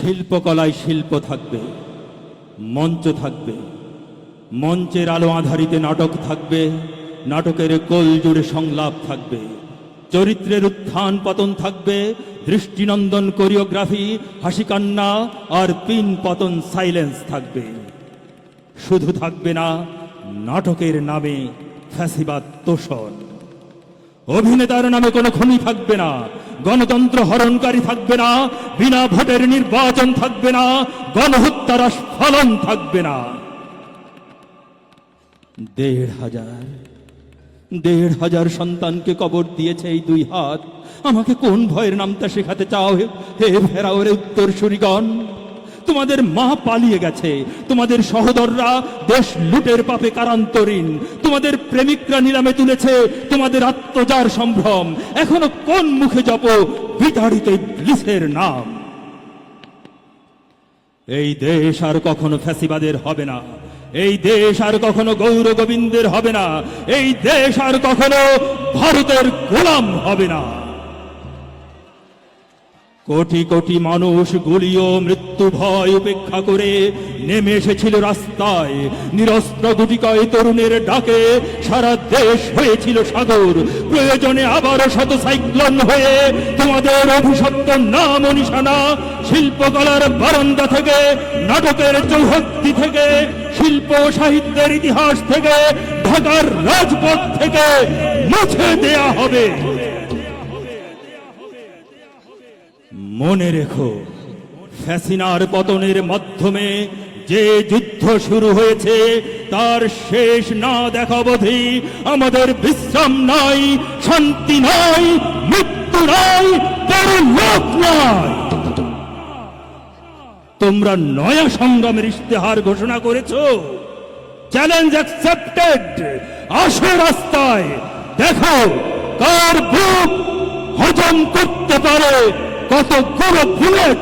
শিল্পকলায় শিল্প থাকবে, মঞ্চ থাকবে, মঞ্চের আলো আধারিতে নাটক থাকবে, নাটকের কোল জুড়ে সংলাপ থাকবে, চরিত্রের উত্থান পতন থাকবে, দৃষ্টিনন্দন কোরিওগ্রাফি হাসি কান্না আর পিন পতন সাইলেন্স থাকবে। শুধু থাকবে না, নাটকের নামে ফ্যাসিবাদ তোষণ। অভিনেতার নামে কোনো খনি থাকবে না, গণতন্ত্র হরণকারী থাকবে না, বিনা ভোটের নির্বাচন থাকবে না, গণহত্যার স্ফলন থাকবে না। দেড় হাজার দেড় হাজার সন্তানকে কবর দিয়েছে এই দুই হাত। আমাকে কোন ভয়ের নামটা শেখাতে চাও হে ফেরাওরে উত্তর সুরিগণ তোমাদের মা পালিয়ে গেছে। তোমাদের সহোদররা দেশ লুটের পাপে কারান্তরীণ। তোমাদের প্রেমিকরা নিলামে তুলেছে তোমাদের আত্মজার সম্ভ্রম। এখনও কোন মুখে জপ বিতাড়িত ইবলিসের নাম? এই দেশ আর কখনো ফ্যাসিবাদের হবে না। এই দেশ আর কখনো গৌর গোবিন্দের হবে না। এই দেশ আর কখনো ভারতের গোলাম হবে না। কোটি কোটি মানুষ গুলি ও মৃত্যু ভয় উপেক্ষা করে নেমে এসেছিল রাস্তায়। নিরস্ত্র গুটিকয় তরুণের ডাকে সারা দেশ হয়েছিল সাগর। প্রয়োজনে আবারও শত সাইক্লোন হয়ে তোমাদের অভিশপ্ত নাম ও নিশানা শিল্পকলার বারান্দা থেকে, নাটকের চৌহদ্দি থেকে, শিল্প সাহিত্যের ইতিহাস থেকে, ঢাকার রাজপথ থেকে মুছে দেয়া হবে। মনে রেখো, ফ্যাসিনার পতনের মাধ্যমে যে যুদ্ধ শুরু হয়েছে, তার শেষ না দেখা অবধি আমাদের বিশ্রাম নাই, শান্তি নাই, মৃত্যু নাই পরলোক নাই। তোমরা নয়া সংগ্রামের ইশতেহার ঘোষণা করেছ। Challenge accepted. আসো রাস্তায় দেখো কার বুক হজম করতে পারে। কত গুলো বুলেট